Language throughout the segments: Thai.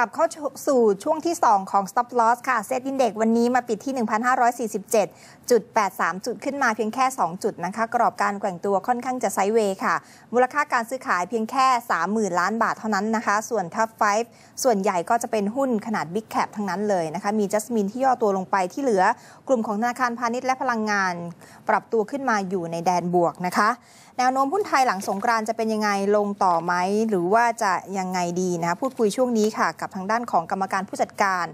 ลับเข้าสู่ช่วงที่ 2 ของ stop loss ค่ะ เซตอินเด็กวันนี้มาปิดที่ 1,547 1,547.83 จุดขึ้นมาเพียงแค่ 2 จุดนะคะ กรอบการแกว่งตัวค่อนข้างจะไซเวย์ค่ะ มูลค่าการซื้อขายเพียงแค่ 30,000 ล้านบาทเท่านั้นนะคะ ส่วน Top 5ส่วนใหญ่ก็จะเป็นหุ้นขนาด Big Cap ทั้งนั้นเลยนะคะ มีจัสมินที่ย่อตัวลงไปที่เหลือกลุ่มของธนาคารพาณิชย์และพลังงาน ปรับตัวขึ้นมาอยู่ในแดนบวกนะคะ แนวโน้มหุ้นไทยหลังสงกรานจะเป็นยังไงลงต่อไหมหรือว่าจะยังไงดีนะคะพูดคุยช่วงนี้ค่ะ กับทางด้านของกรรมการผู้จัดการ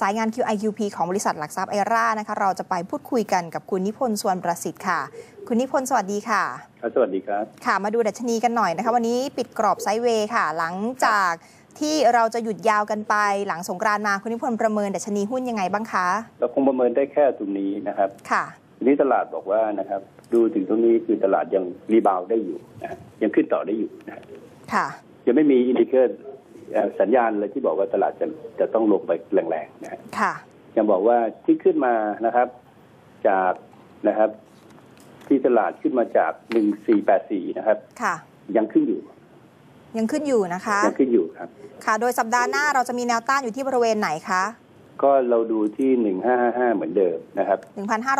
สายงาน QIQP ของบริษัทหลักทรัพย์ไอร่านะคะเราจะไปพูดคุยกันกับคุณนิพนธ์สวนประสิทธิ์ค่ะ คุณนิพนธ์สวัสดีค่ะครับสวัสดีครับ ค่ะ มาดูดัชนีกันหน่อยนะคะ วันนี้ปิดกรอบไซด์เวย์ค่ะ หลังจากที่เราจะหยุดยาวกันไปหลังสงกรานต์มาคุณนิพนธ์ประเมินดัชนีหุ้นยังไงบ้างคะเราคงประเมินได้แค่ตรงนี้นะครับ ค่ะทีนี้ตลาดบอกว่านะครับ ดูถึงตรงนี้คือตลาดยังรีบาวด์ได้อยู่นะฮะยังขึ้นต่อได้อยู่นะฮะค่ะยังไม่มีอินดิเคเตอร์เอ่อสัญญาณเลยที่บอกว่าตลาดจะจะต้องลงไปแรงๆนะฮะค่ะยังบอกว่าที่ขึ้นมานะครับ จากนะครับ ที่ตลาดขึ้นมาจากหนึ่งสี่แปดสี่นะครับ ค่ะ ยังขึ้นอยู่ ยังขึ้นอยู่นะคะยังขึ้นอยู่ครับ ค่ะ โดยสัปดาห์หน้าเราจะมีแนวต้านอยู่ที่บริเวณไหนคะก็เราดูที่หนึ่งห้าห้าเหมือนเดิมนะครับ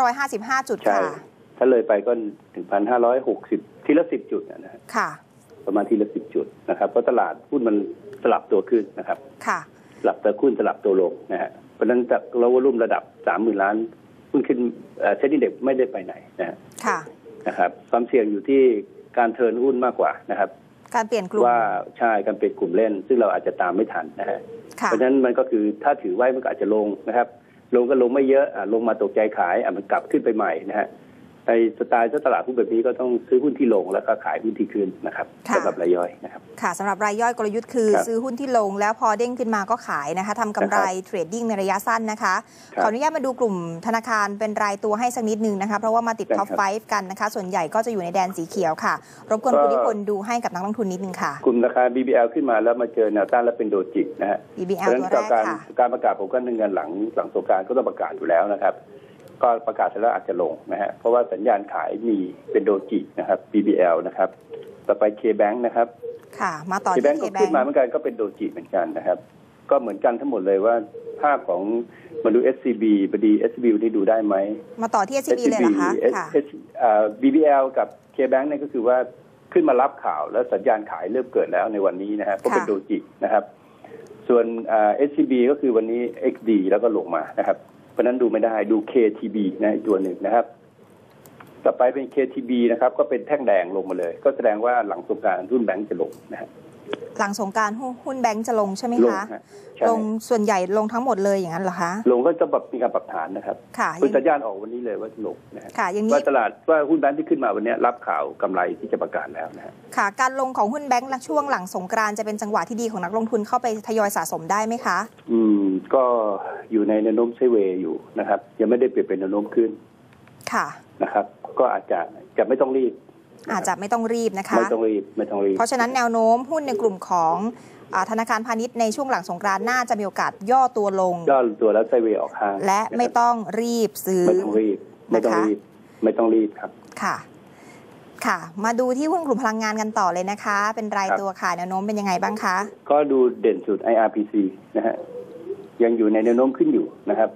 1,555จุดใช่ค่ะถ้าเลยไปก็ถึงพันห้าร้อยหกสิบทีละสิบจุดนะฮะค่ะ ประมาณทีละสิบจุดนะครับเพราะตลาดหุ้นมันสลับตัวขึ้นนะครับ ค่ะ สลับตัวขึ้นสลับตัวลงนะฮะเพราะฉะนั้นจากเราวอลุ่มระดับสามหมื่นล้าน หุ้นขึ้นเซ็นดิ้งเด็กไม่ได้ไปไหนนะฮะค่ะนะครับ ความเสี่ยงอยู่ที่การเทิร์นหุ้นมากกว่านะครับ การเปลี่ยนกลุ่มว่าใช่การเปลี่ยนกลุ่มเล่น ซึ่งเราอาจจะตามไม่ทันนะฮะค่ะเพราะฉะนั้นมันก็คือถ้าถือไว้มันก็อาจจะลงนะครับ ลงก็ลงไม่เยอะอะลงมาตกใจขายอะมันกลับขึ้นไปใหม่นะฮะ ในสไตล์ตลาดหุ้นแบบนี้ก็ต้องซื้อหุ้นที่ลงแล้วก็ขายหุ้นที่ขึ้นนะครับค่ะสำหรับรายย่อยนะครับค่ะสำหรับรายย่อยกลยุทธ์คือครับซื้อหุ้นที่ลงแล้วพอเด้งขึ้นมาก็ขายนะคะทำกำไรเทรดดิ้งในระยะสั้นนะคะครับขออนุญาตมาดูกลุ่มธนาคารเป็นรายตัวให้สักนิดนึงนะคะเพราะว่ามาติดได้ท็อปครับ5กันนะคะส่วนใหญ่ก็จะอยู่ในแดนสีเขียวค่ะ รบกวนก็คุณนิพนธ์ดูให้กับนักลงทุนนิดนึงค่ะ กลุ่มราคา BBL ขึ้นมาแล้วมาเจอแนวต้านแล้วเป็นโดจิกนะฮะเพ BBL ราะฉะนั้นตัวแรจากกการค่ะการประกาศผมก็นึงเงินหลังหลังสงกรารก็ต้องประกาศอยู่แล้วนะครับ ก็ประกาศเสร็จแล้วอาจจะลงนะฮะเพราะว่าสัญญาณขายมีเป็นโดจินะครับ BBL นะครับต่อไป K-Bank นะครับ ค่ะ มาต่อเคที่แบงก์ก็ K-Bank ขึ้นมาเหมือนกันก็เป็นโดจิเหมือนกันนะครับ ก็เหมือนกันทั้งหมดเลยว่าภาพของมาดู SCB พอดี SCB วันนี้ดูได้ไหม มาต่อที่ SCB เลยเหรอคะ S- ค่ะ S- อ่า BBL กับ K-Bank เนี่ยก็คือว่าขึ้นมารับข่าวแล้วสัญญาณขายเริ่มเกิดแล้วในวันนี้นะฮะเพราะเป็นค่ะโดจินะครับ ส่วนอ่า SCB ก็คือวันนี้ XD แล้วก็ลงมานะครับเพ ราะฉะนั้นดูไม่ได้ดู KTB นะอีกตัวหนึ่งนะครับ ต่อไปเป็น KTB นะครับ ก็เป็นแท่งแดงลงมาเลย ก็แสดงว่าหลังสงกรารรุ่นแบงก์จะลงนะฮะหลังสงกรารหุ้นแบงก์จะลงใช่ไหมลงคะฮะใช่ลงส่วนใหญ่ลงทั้งหมดเลยอย่างนั้นเหรอคะ ลงก็จะแบบมีการปรับฐานนะครับค่ะคุณยังสัญญาณออกวันนี้เลยว่าจะลงนะฮะค่ะอย่างนี้ว่าตลาดว่าหุ้นแบงก์ที่ขึ้นมาวันนี้รับข่าวกำไรที่จะประกาศแล้วนะฮะค่ะ การลงของหุ้นแบงก์และช่วงหลังสงกรานต์จะเป็นจังหวะที่ดีของนักลงทุนเข้าไปทยอยสะสมได้ไหมคะ อืม ก็อยู่ในแนวโน้มไซด์เวย์อยู่นะครับ ยังไม่ได้เปลี่ยนเป็นแนวโน้มขึ้นค่ะนะครับ ก็อาจจะจะไม่ต้องรีบนคอาบจจะไม่ต้องรีบนะคะ ไม่ต้องรีบไม่ต้องรีบ เพราะฉะนั้นแนวโน้มหุ้นในกลุ่มของอาธนาคารพาณิชย์ในช่วงหลังสงกรานต์น่าจะมีโอกาสย่อตัวลง ย่อตัวแล้วไซด์เวย์ออกข้างและไม่นะครับต้องรีบซื้อ ไม่ต้องรีบ ไม่ต้องรีบ ไม่ต้องรีบครับ ค่ะ ค่ะ มาดูที่หุ้นกลุ่มพลังงานกันต่อเลยนะคะ เป็นรายครับตัวค่ะแนวโน้มเป็นยังไงบ้างคะ ก็ดูเด่นสุด IRPC นะฮะ ยังอยู่ในแนวโน้มขึ้นอยู่นะครับ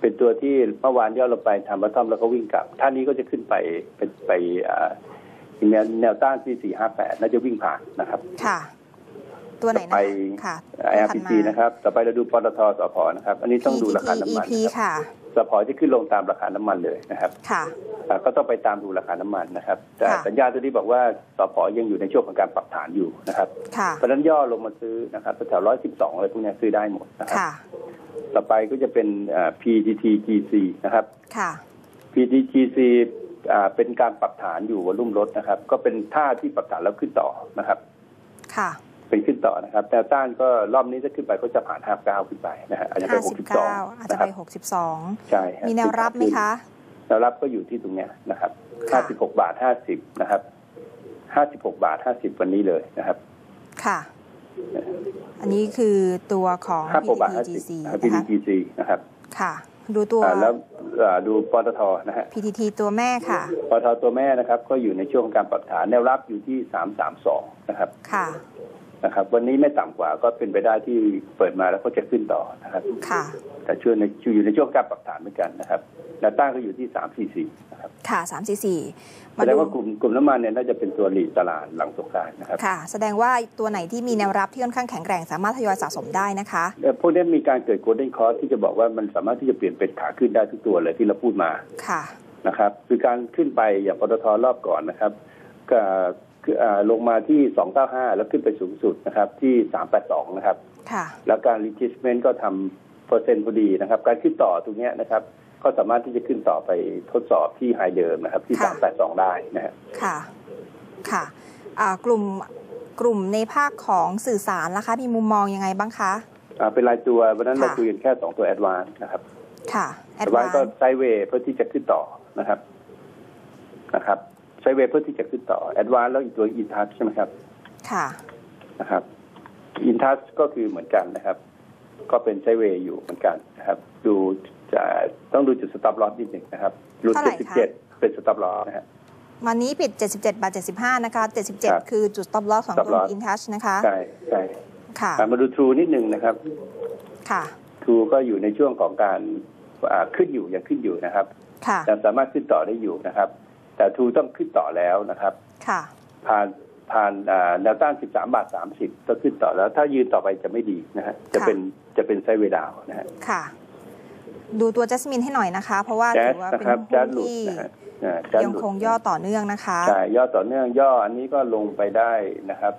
เป็นตัวที่เมื่อวานย่อลงไปทำบัตทอมแล้วก็วิ่งกลับ ท่านี้ก็จะขึ้นไปไปไปอ่าแนวแนวต้านที่สี่ห้าแปดน่าจะวิ่งผ่านนะครับ ค่ะ ตัวไหนต่อนะไปค่ะ IRPC นะครับ ต่อไปเราดูปตทสพนะครับ อันนี้ต้องดูราคาน้ำมัน PTT EP นะครับค่ะสพที่ขึ้นลงตามราคาน้ำมันเลยนะครับ ค่ะอ่า ก็ต้องไปตามดูราคาน้ำมันนะครับ แต่ค่ะสัญญาณตัวนี้บอกว่าสพยังอยู่ในช่วงของการปรับฐานอยู่นะครับค่ะเพราะฉะนั้นย่อลงมาซื้อนะครับแถวร้อยสิบสองอะไรพวกเนี้ยซื้อได้หมดนะครับค่ะต่อไปก็จะเป็นอ่า PTTGC นะครับค่ะ PTGC อ่าเป็นการปรับฐานอยู่วอลุ่มลดนะครับ ก็เป็นท่าที่ปรับฐานแล้วขึ้นต่อนะครับ ค่ะเป็นขึ้นต่อนะครับแนวต้านก็รอบนี้จะขึ้นไปก็จะผ่าน59ขึ้นไปนะฮะอาจจะไป59อาจจะ62นะคไปรับ62ใช่ฮะมีแนวรับไหมคะ แนวรับก็อยู่ที่ตรงเนี้ยนะครับค่ะ56บาท50นะครับ56บาท50วันนี้เลยนะครับ ค่ะ อันนี้คือตัวของ56บาท PTTGC 50นะคะ PTGC นะครับ ค่ะ ดูตัวอ่าแล้วอ่าดูปตทนะฮะ PTT ตัวแม่ค่ะ ปตทตัวแม่นะครับ ก็อยู่ในช่วงของการปรับฐานแนวรับอยู่ที่332นะครับ ค่ะ นะครับ วันนี้ไม่ต่ำกว่าก็เป็นไปได้ที่เปิดมาแล้วก็จะขึ้นต่อนะครับค่ะแต่ช่วงในอยู่ในช่วงการปรับฐานเหมือนกันนะครับแนวต้านก็อยู่ที่สามสี่สี่นะครับค่ะสามสี่สี่แสดงว่ากลุ่มกลุ่มน้ำมันเนี่ยน่าจะเป็นตัวหลีดตลาดหลังสงกรานต์นะครับค่ะ แสดงว่าตัวไหนที่มีแนวรับที่ค่อนข้างแข็งแกร่งสามารถทยอยสะสมได้นะคะเอ่อพวกนี้มีการเกิดโกลเด้นคอร์สที่จะบอกว่ามันสามารถที่จะเปลี่ยนเป็นขาขึ้นได้ทุกตัวเลยที่เราพูดมาค่ะนะครับ คือการขึ้นไปอย่างปตทรอบก่อนนะครับก็คืออ่า ลงมาที่ 295 แล้วขึ้นไปสูงสุดนะครับที่ 382 นะครับค่ะแล้วการ retracement ก็ทำเปอร์เซ็นต์พอดีนะครับ การขึ้นต่อตรงเนี้ยนะครับ ก็สามารถที่จะขึ้นต่อไปทดสอบที่ไฮเดิมนะครับ ที่ค่ะ382 ได้นะฮะค่ะ ค่ะอ่ากลุ่มกลุ่มในภาคของสื่อสารล่ะคะ มีมุมมองยังไงบ้างคะอ่าเป็นรายตัววันนั้นค่ะเราคุยกันแค่ 2 ตัว advance นะครับ ค่ะแอด advance วานก็ไซด์เวย์เพื่อที่จะขึ้นต่อนะครับนะครับ ไซด์เวย์เพื่อที่จะขึ้นต่อ advance แล้วอีกตัว in touch ใช่ไหมครับ ค่ะนะครับอินทัสก็คือเหมือนกันนะครับ ก็เป็นไซด์เวย์อยู่เหมือนกันนะครับ ดูจะต้องดูจุดสต็อปลอสนิดหนึ่งนะครับหลุดเท่าไหร่คะ77เป็นสต็อปลอสนะฮะวันนี้ปิด 77 บาท 75 นะคะครับ77 คือจุด stop loss ของ stop กลุ่ม loss InTouch นะคะ ใช่ใช่ค่ะอะมาดูทรูนิดหนึ่งนะครับ ค่ะทรูก็อยู่ในช่วงของการอ่าขึ้นอยู่ยังขึ้นอยู่นะครับค่ะยังสามารถขึ้นต่อได้อยู่นะครับ แต่ทรูต้องขึ้นต่อแล้วนะครับค่ะผ่านผ่านอ่าแนวต้าน 13 บาท 30ต้องขึ้นต่อแล้ว ถ้ายืนต่อไปจะไม่ดีนะฮะจะเป็นจะเป็นไซด์เวย์ดาวน์นะฮะค่ะ ดูตัวจัสมินให้หน่อยนะคะ เพราะว่าแจ๊ถืสอว่านะเป็นครับหุ้แจ๊สนหลุดที่นะฮะอ่าแจ๊สยังหลุดคงย่อต่อเนื่องนะคะใช่ย่อต่อเนื่องย่ออันนี้ก็ลงไปได้นะครับ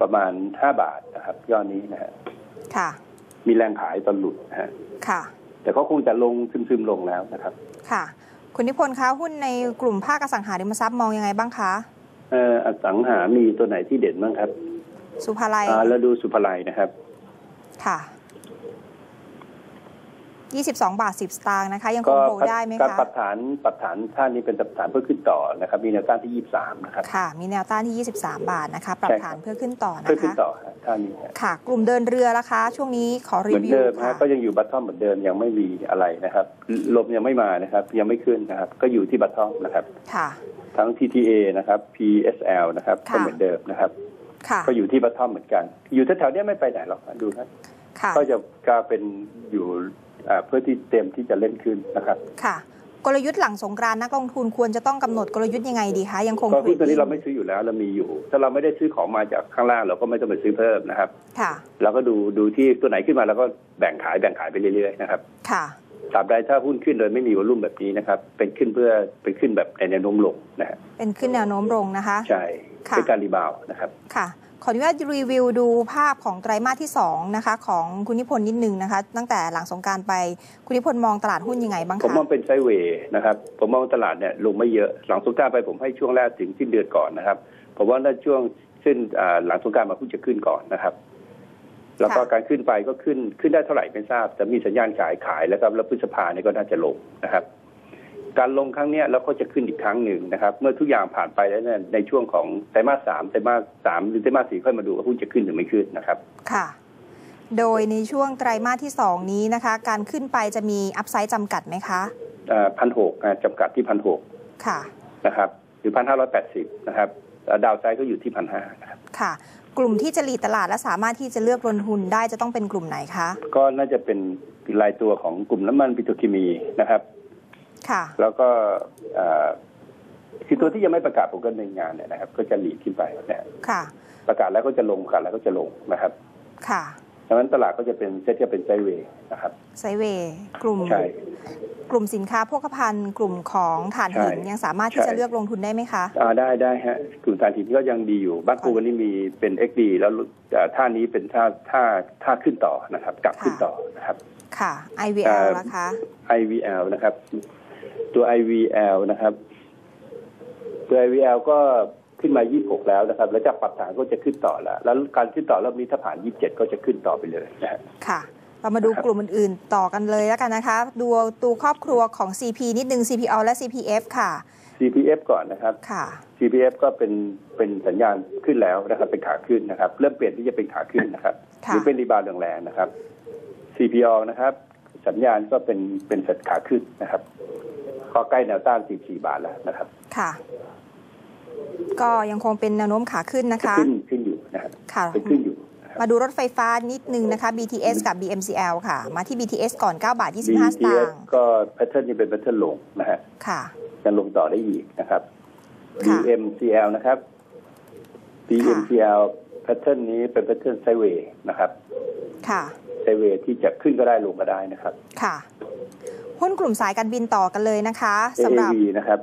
ประมาณ 5 บาทนะครับ ย่อนี้นะฮะค่ะ มีแรงขายตอนหลุดนะฮะค่ะ แต่เขาคงจะลงซึมๆลงแล้วนะครับ ค่ะ คุณนิพนธ์คะหุ้นในกลุ่มภาคอสังหาริมทรัพย์มองยังไงบ้างคะเอ่ออสังหามีตัวไหนที่เด่นบ้างครับ สุภาลัยอ่าเราดูสุภาลัยนะครับ ค่ะ 22 บาท 10 สตางค์นะคะ ยังคก็งโฮได้ไหมการคะปรับฐานปรับฐานท่านนี้เป็นปรับฐานเพื่อขึ้นต่อนะครับ มีแนวต้านที่ 23 นะครับ ค่ะ มีแนวต้านที่ 23 บาทนะคะ ปรับใช่ครับฐานเพื่อขึ้นต่อนะเพื่อขึ้นคะต่อฮะท่านนี้ฮะค่ะ กลุ่มเดินเรือละคะช่วงนี้ขอเหรีมือนวิวเดิมค่ะฮะก็ยังอยู่บัตทอมเหมือนเดิมยังไม่มีอะไรนะครับลมยังไม่มานะครับ ยังไม่ขึ้นนะครับ ก็อยู่ที่บัตทอมนะครับ ค่ะ ทั้ง TTA นะครับ PSL นะครับค่ะก็เหมือนเดิมนะครับค่ะก็อยู่ที่บัตทอมเหมือนกัน อยู่แถวๆเนี้ยไม่ไปไหนหรอกดูครับค่ะก็จะกลายเป็นอยู่อ่า เพื่อที่เต็มที่จะเล่นขึ้นนะครับ ค่ะ กลยุทธ์หลังสงกรานต์นักลงทุนควรจะต้องกำหนดกลยุทธ์ยังไงดีคะยังคงก็หุ้นตัวนี้ทดดิ้งเราไม่ซื้ออยู่แล้วเรามีอยู่ ถ้าเราไม่ได้ซื้อของมาจากข้างล่างเราก็ไม่ต้องไปซื้อเพิ่มนะครับ ค่ะเราก็ดูดูที่ตัวไหนขึ้นมาแล้วก็แบ่งขายแบ่งขายไปเรื่อยๆนะครับ ค่ะตราบใดถ้าหุ้นขึ้นโดยไม่มีวอลุ่มแบบนี้นะครับ เป็นขึ้นเพื่อเป็นขึ้นแบบในแนวโน้มลงนะฮะเป็นขึ้นแนวโน้มลงนะคะ ใช่ค่ะเป็นการรีบาวด์นะครับ ค่ะ ขออนุญาตรีวิวดูภาพของไตรมาสที่2นะคะของคุณนิพนธ์นิดนึงนะคะ ตั้งแต่หลังสงกรารไปคุณนิพนธ์มองตลาดหุ้นยังไงบ้างผมคะมองเป็นไซด์เวย์นะครับผมมองตลาดเนี่ยลงไม่เยอะหลังสงกรารไปผมให้ช่วงแรกถึงสิ้นเดือนก่อนนะครับผมว่าถ้าช่วงสิ้นอ่าหลังสงกรารมาหุ้นจะขึ้นก่อนนะครับแล้วก็การขึ้นไปก็ขึ้นขึ้นได้เท่าไหร่ไม่ทราบแต่มีสัญญาณขายขายแล้วครับแล้วพฤษภาเนี่ยก็น่าจะลงนะครับ การลงครั้งเนี้ยแล้วก็จะขึ้นอีกครั้งหนึ่งนะครับ เมื่อทุกอย่างผ่านไปแล้วเนี่ยในช่วงของไตรมาสสามไตรมาสสามหรือไตรมาสสี่ค่อยมาดูว่าหุ้นจะขึ้นหรือไม่ขึ้นนะครับค่ะ โดยในช่วงไตรมาสที่2นี้นะคะ การขึ้นไปจะมีอัพไซด์จำกัดไหมคะพันหกจำกัดที่พันหกค่ะนะครับหรือพันห้าร้อยแปดสิบนะครับแล้วดาวไซด์ก็อยู่ที่พันห้านะครับค่ะกลุ่มที่จะหลีดตลาดและสามารถที่จะเลือกลงทุนได้จะต้องเป็นกลุ่มไหนคะ ก็น่าจะเป็นรายตัวของกลุ่มน้ำมันปิโตรเคมีนะครับค่ะ แล้วก็เอ่อคือตัวที่ยังไม่ประกาศผลการดำเนินงานเนี่ยนะครับ ก็จะหลีดขึ้นไปนะค่ะประกาศแล้วก็จะลงประกาศแล้วก็จะลงนะครับ ค่ะดังนั้นตลาดก็จะเป็นเซตจะเป็นไซด์เวย์นะครับไซด์เวย์กลุ่มใช่กลุ่มสินค้าโภคภัณฑ์กลุ่มของถ่านหินใช่ยังสามารถที่ใช่จะเลือกลงทุนได้ไหมคะอ่าได้ได้ฮะกลุ่มฐานหินก็ยังดีอยู่บ้านปูวันนี้มีเป็น XD แล้วเอ่อท่านี้เป็นท่าท่าท่าขึ้นต่อนะครับ กลับขึ้นต่อนะครับ ค่ะเอ่ IVL อนะคะ IVL นะครับ ตัว IVL นะครับ ตัว IVL ก็ขึ้นมา 26 แล้วนะครับ แล้วจากปรับฐานก็จะขึ้นต่อแล้ว แล้วการขึ้นต่อรอบนี้ถ้าผ่าน 27 ก็จะขึ้นต่อไปเลยนะฮะค่ะเรามาดูครับกลุ่มอื่นๆ ต่อกันเลยแล้วกันนะคะ ดูตัวครอบครัวของ CP นิดนึง CPO และ CPF ค่ะ CPF ก่อนนะครับ ค่ะ CPF ก็เป็นเป็นสัญญาณขึ้นแล้วนะครับ เป็นขาขึ้นนะครับ เริ่มเปลี่ยนที่จะเป็นขาขึ้นนะครับหค่ะรือเป็นรีบาวด์แรงๆนะครับ CPO นะครับ สัญญาณก็เป็นเป็นสัญขาขึ้นนะครับ ก็ใกล้แนวต้าน 44 บาทแล้วนะครับ ค่ะ ก็ยังคงเป็นแนวโน้มขาขึ้นนะคะ ขึ้นขึ้นอยู่นะครับค่ะเป็นขึ้นอยู่นะครับมาดูรถไฟฟ้านิดนึงนะคะ BTS กับ BMCL ค่ะ มาที่ BTS ก่อน 9 บาท 25 สตาง BTS ค์ก็แพทเทิร์นนี้เป็นแพทเทิร์นลงนะฮะ ค่ะยังลงต่อได้อีกนะครับค่ะ BMCL นะครับ BMCL แพทเทิร์นนี้เป็นแพทเทิร์นไซเวย์นะครับ ค่ะไซเวย์ที่จะขึ้นก็ได้ลงก็ได้นะครับ ค่ะ หุ้นกลุ่มสายการบินต่อกันเลยนะคะสำหรับ AAV นะครับ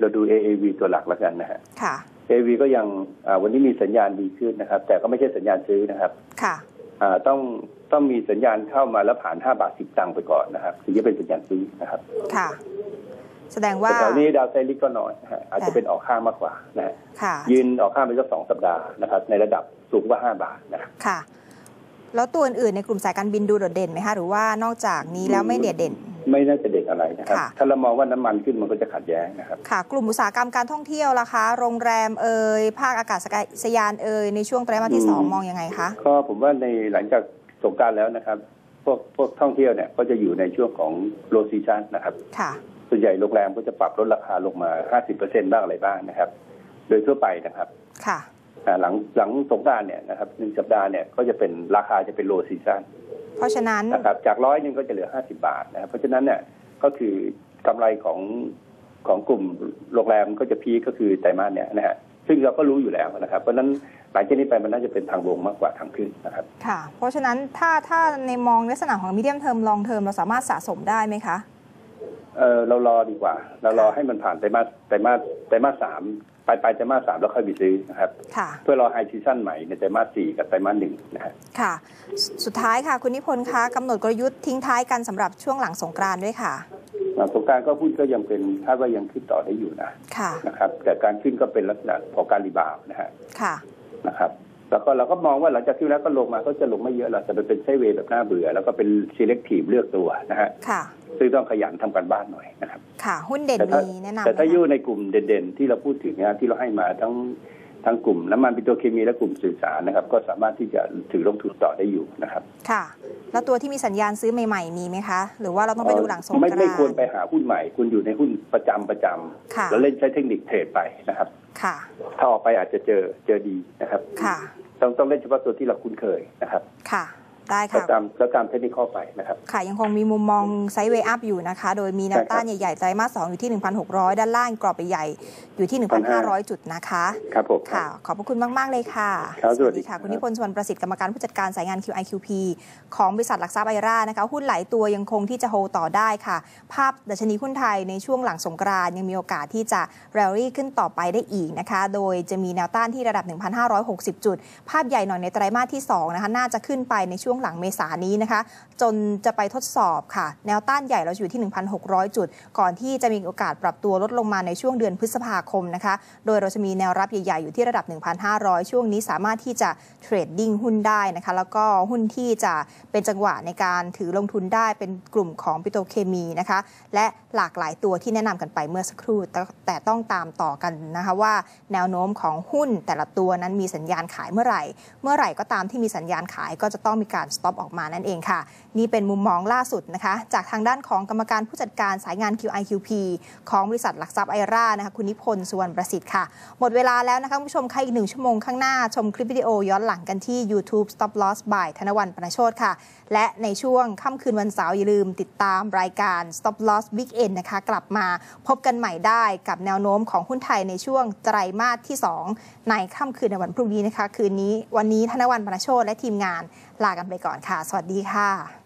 เราดู AAV ตัวหลักแล้วกันนะฮะค่ะ AAV ก็ยังอ่าวันนี้มีสัญญาณดีขึ้นนะครับ แต่ก็ไม่ใช่สัญญาณซื้อนะครับค่ะอ่าต้องต้องมีสัญญาณเข้ามาแล้วผ่าน 5 บาท 10 ตังค์ไปก่อนนะครับถึงจะเป็นสัญญาณซื้อนะครับ ค่ะ แสดงว่าแต่แถวนี้ดาวไซริกก็น้อยนะฮะอาจจะเป็นออกข้างมากกว่านะฮะค่ะยืนออกข้างไปสักสองสัปดาห์นะครับ ในระดับสูงกว่า 5 บาทนะครับค่ะ แล้วตัวอื่นๆในกลุ่มสายการบินดูโดดเด่นไหมคะหรือว่านอกจากนี้แล้วไม่เด่นเด่น ไม่น่าจะเด็กอะไรนะครับ ค่ะ ถ้าเรามองว่าน้ำมันขึ้นมันก็จะขัดแย้งนะครับ ค่ะ กลุ่มอุตสาหกรรมการท่องเที่ยวล่ะคะ โรงแรมเอ่ยภาคอากาศยานเอ่ยในช่วงไตรมาสที่อืมสองมองยังไงคะ ก็ผมว่าในหลังจากสงกรารแล้วนะครับ พวกพวกท่องเที่ยวเนี่ยก็จะอยู่ในช่วงของโลซีชันนะครับ ค่ะ ส่วนใหญ่โรงแรมก็จะปรับลดราคาลงมา 50%บ้างอะไรบ้างนะครับ โดยทั่วไปนะครับ ค่ะอ่า หลังหลังสงกรารเนี่ยนะครับหนึ่งสัปดาห์เนี่ยก็จะเป็นราคาจะเป็นโลซีซันเพราะฉะนั้นนะครับจากร้อยหนึ่งก็จะเหลือ50บาทนะครับเพราะฉะนั้นเนี่ยก็คือกำไรของของกลุ่มโรงแรมก็จะพีคก็คือไตรมาสเนี่ยนะฮะซึ่งเราก็รู้อยู่แล้วนะครับ เพราะฉะนั้นหลังจากนี้ไปมันน่าจะเป็นทางลงมากกว่าทางขึ้นนะครับค่ะ เพราะฉะนั้นถ้าถ้าในมองลักษณะของมีเดียมเทอมลองเทอมเราสามารถสะสมได้ไหมคะเออเรารอดีกว่า เรารอให้มันผ่านไตรมาสไตรมาสไตรมาสสาม ปลายปลายไตรมาสสามแล้วค่อยไปซื้อนะครับค่ะเพื่อรอไฮซีซั่นใหม่ในไตรมาสสี่กับไตรมาสหนึ่งนะฮะค่ะสสุดท้ายค่ะ คุณนิพนธ์คะกำหนดกลยุทธ์ทิ้งท้ายกันสำหรับช่วงหลังสงกรานต์ด้วยค่ะหลังสงกรารก็พูดก็ยังเป็นคาดว่ายังขึ้นต่อได้อยู่นะค่ะนะครับ แต่การขึ้นก็เป็นลักษณะของการรีบาวด์นะฮะค่ะนะครับ แล้วก็เราก็มองว่าหลังจากที่แล้วก็ลงมาก็จะลงไม่เยอะหรอกแต่มันเป็นไซด์เวย์แบบน่าเบื่อ แล้วก็เป็น selective เลือกตัวนะฮะค่ะ ซึ่งต้องขยันทำการบ้านหน่อยนะครับ ค่ะ หุ้นเด่นแต่ถ้ามีแนะนำแต่ถ้าไหมคะอยู่ในกลุ่มเด่นๆ ที่เราพูดถึงนะที่เราให้มาทั้งทั้งกลุ่มน้ำมันปิโตรเคมีและกลุ่มสื่อสารนะครับ ก็สามารถที่จะถือลงทุนต่อได้อยู่นะครับ ค่ะ แล้วตัวที่มีสัญญาณซื้อใหม่ๆมีไหมคะ หรือว่าเราต้องไปดูหลังสงกไม่รานไม่ควรต์ไปหาหุ้นใหม่ คุณอยู่ในหุ้นประจำประจำค่ะแล้วเล่นใช้เทคนิคเทรดไปนะครับ ค่ะ ถ้าออกไปอาจจะเจอเจอดีนะครับ ค่ะ ต้องต้องเล่นเฉพาะตัวที่เราคุ้นเคยนะครับ ค่ะ ได้แล้วค่ะตามแล้วตามเทคนิคเข้าไปนะครับ ค่ะ ยังคงมีมุมมองไซด์เวย์อัพอยู่นะคะ โดยมีแนวต้านใช่ครับใหญ่ๆไตรมาส2อยู่ที่ 1,600 ด้านล่างกรอบใหญ่ๆอยู่ที่ 1,500 จุดนะคะ ครับผมค่ะ ขอบพระคุณมาก ๆ เลยค่ะครับสวัสดีค่ะครับคุณนิพนธ์สวรรณประสิทธิ์กรรมการผู้จัดการสายงาน QIQP ของบริษัทหลักทรัพย์ไอรานะคะ หุ้นหลายตัวยังคงที่จะโฮต่อได้ค่ะ ภาพดัชนีหุ้นไทยในช่วงหลังสงกรานต์ยังมีโอกาสที่จะแรลลี่ขึ้นต่อไปได้อีกนะคะ โดยจะมีแนวต้านที่ระดับ 1,560 จุด ภาพใหญ่หน่อยในไตรมาสที่2นะคะน่าจะขึ้นไปในช่วงหลังเมษานี้นะคะ จนจะไปทดสอบค่ะ แนวต้านใหญ่เราอยู่ที่ 1,600 จุด ก่อนที่จะมีโอกาสปรับตัวลดลงมาในช่วงเดือนพฤษภาคมนะคะ โดยเราจะมีแนวรับใหญ่ๆ อยู่ที่ระดับ 1,500 ช่วงนี้สามารถที่จะเทรดดิ้งหุ้นได้นะคะ แล้วก็หุ้นที่จะเป็นจังหวะในการถือลงทุนได้เป็นกลุ่มของปิโตรเคมีนะคะ และหลากหลายตัวที่แนะนำกันไปเมื่อสักครู่แต่แต่ต้องตามต่อกันนะคะว่าแนวโน้มของหุ้นแต่ละตัวนั้นมีสัญญาณขายเมื่อไหร่ เมื่อไหร่ก็ตามที่มีสัญญาณขายก็จะต้องมีการสต็อปออกมานั่นเองค่ะ นี่เป็นมุมมองล่าสุดนะคะ จากทางด้านของกรรมการผู้จัดการสายงาน QIQP ของบริษัทหลักทรัพย์ไอร่านะคะคุณนิพนธ์สุวรรณประสิทธิ์ค่ะ หมดเวลาแล้วนะคะคุณผู้ชมค่ะอีกหนึ่งชั่วโมงข้างหน้าชมคลิปวิดีโอย้อนหลังกันที่ YouTube Stop Loss by ธนวันปนโชตค่ะ และในช่วงค่ำคืนวันเสาร์อย่าลืมติดตามรายการ Stop Loss Big End นะคะ กลับมาพบกันใหม่ได้กับแนวโน้มของหุ้นไทยในช่วงไตรมาสที่ 2 ในค่ำคืนในวันพรุ่งนี้นะคะ คืนนี้วันนี้ธนวันปนโชตและทีมงานลากันไปก่อนค่ะ สวัสดีค่ะ